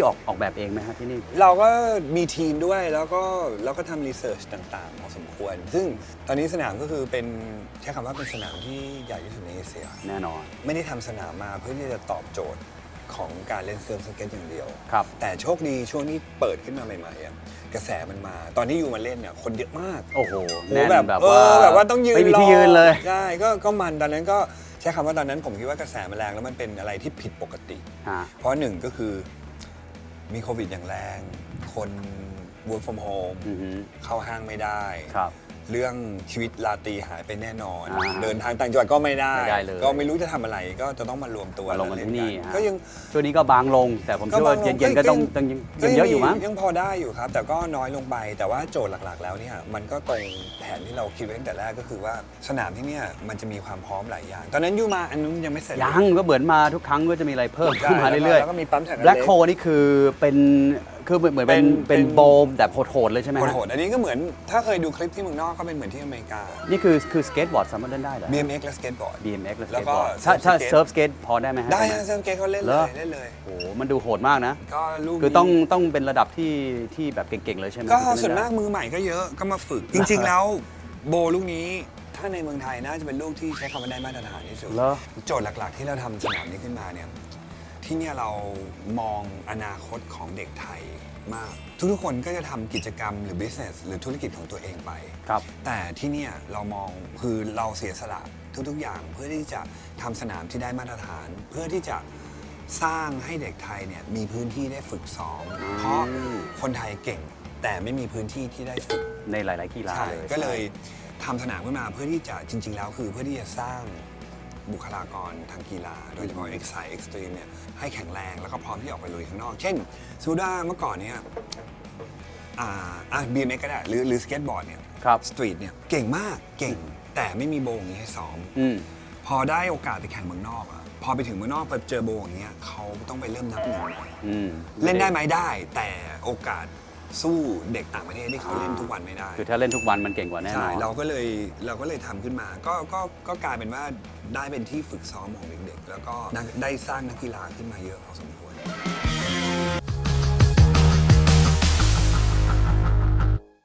พี่ออกออกแบบเองไหมครับที่นี่ เราก็มีทีมด้วยแล้วก็แล้วก็ทำรีเสิร์ชต่างๆพอสมควร ซึ่งตอนนี้สนามก็คือเป็นใช้คำว่าเป็นสนามที่ใหญ่ที่สุดในเอเชีย แน่นอน ไม่ได้ทำสนามมาเพื่อที่จะตอบโจทย์ของการเล่นเซิร์ฟสเก็ตอย่างเดียว ครับ แต่โชคดีช่วงนี้เปิดขึ้นมาใหม่ๆอะกระแสมันมา ตอนที่อยู่มาเล่นเนี่ยคนเยอะมาก โอ้โหโอ้แน่นแบบแบบเอว่าอแบบว่าต้องยืนไม่มีรอที่ยืนเลย ใช่ก็ก็มันตอนนั้นก็ใช้คำว่าตอนนั้นผมคิดว่ากระแสมันแรงแล้วมันเป็นอะไรที่ผิดปกติ ฮะ เพราะหนึ่งก็คือ มีโควิดอย่างแรง คน work from home อือฮึเข้าห้างไม่ได้ ครับ เรื่องชีวิตลาตรีหายไปแน่นอน อ่าเดินทางต่างจังหวัดก็ไม่ได้ ไม่ได้เลยก็ไม่รู้จะทำอะไรก็จะต้องมารวมตัวมาลงกันแวเล่ที่นี่กัฮะ ก็ยัง ช่วงนี้ก็บางลง แต่ผมเชื่อว่าบางลเย็นๆก็ต้องต้องยังยังเยอะอยู่มั้ง ยังพอได้อยู่ครับ แต่ก็น้อยลงไปแต่ว่าโจทย์หลักๆ แล้วเนี่ยมันก็ตรงแผนที่เราคิดไว้ตั้งแต่แรกก็คือว่าสนามที่เนี่ยมันจะมีความพร้อมหลายอย่าง ตอนนั้นยูมาอันนู้นยังไม่เสร็จยังก็เหมือนมาทุกครั้งก็จะมีอะไรเพิ่มใช่ขึ้นมาเรื่อยแล้วก็มีปั๊มแท็กๆ Black Hole นี่คือเป็น คือเหมือนเหมือนเป็นเป็นเป็น เป็นโบมแต่โหดๆเลยใช่ไหมฮะโหดๆอันนี้ก็เหมือนถ้าเคยดูคลิปที่เมืองนอกก็เป็นเหมือนที่อเมริกา นี่คือคือสเก็ตบอร์ดสามารถเล่นได้เหรอ BMX และสเก็ตบอร์ด BMX และสแล้เก็วตก็บอร์ดถ้าถ้า surf skate เซิร์ฟสเก็ตพอได้ไหมฮะได้ฮะเซิร์ฟสเก็ตเขาเล่นเหเลรอยเล่นเลย โอ้โหมันดูโหดมากนะ ก็ลูกคือต้องนี้ต้องเป็นระดับที่ที่แบบเก่งๆเลยใช่ไหมก็ถึงจะส่วนเล่มากได้มือใหม่ก็เยอะก็มาฝึก จริง ๆ แล้วโบลูกนี้ถ้าในเมืองไทยน่าจะเป็นลูกที่ใช้คำว่าได้มาตรฐานที่สุด เหรอ โจทย์หลัก ๆ ที่เราทำสนามนี้ขึ้นมาเนี่ย ที่เนี่ยเรามองอนาคตของเด็กไทยมาก ทุกๆคนก็จะทำกิจกรรมหรือ business หรือธุรกิจของตัวเองไป ครับ แต่ที่เนี่ยเรามองคือเราเสียสละทุกๆอย่างเพื่อที่จะทำสนามที่ได้มาตรฐาน เพื่อที่จะสร้างให้เด็กไทยเนี่ยมีพื้นที่ได้ฝึกซ้อมเพราะคนไทยเก่ง แต่ไม่มีพื้นที่ที่ได้ฝึก ในหลาย ๆ กีฬาใช่เลย ก็เลยทำสนามขึ้นมาเพื่อที่จะจริง ๆ แล้วคือเพื่อที่จะสร้าง บุคลากรทางกีฬา โดยเฉพาะ e x i Extreme เนี่ยให้แข็งแรงแล้วก็พร้อมที่จะออกไปลุยข้างนอก เช่นสมมติว่าเมื่อก่อนเนี่ยอ่าอะ BMX ก็ได้หรือหรือสเก็ตบอร์ดเนี่ยครับ สตรีทเนี่ยเก่งมากเก่ง แต่ไม่มีโบว์อย่างนี้ให้ซ้อม อืม พอได้โอกาสไปแข่งเมืองนอกอะพอไปถึงเมืองนอกไปเจอโบว์อย่างเงี้ยเขาต้องไปเริ่มนับหนึ่งใหม่อืม เล่นได้ไหมได้ แต่โอกาส สู้เด็กต่างประเทศที่เขาเล่นทุกวันไม่ได้ คือถ้าเล่นทุกวันมันเก่งกว่าแน่นใช่อน เราก็เลยเราก็เลยทำขึ้นมา ก็ก็ก็กลายเป็นว่าได้เป็นที่ฝึกซ้อมของเด็กๆ แล้วก็ได้ได้สร้างนักกีฬาขึ้นมาเยอะพอสมควร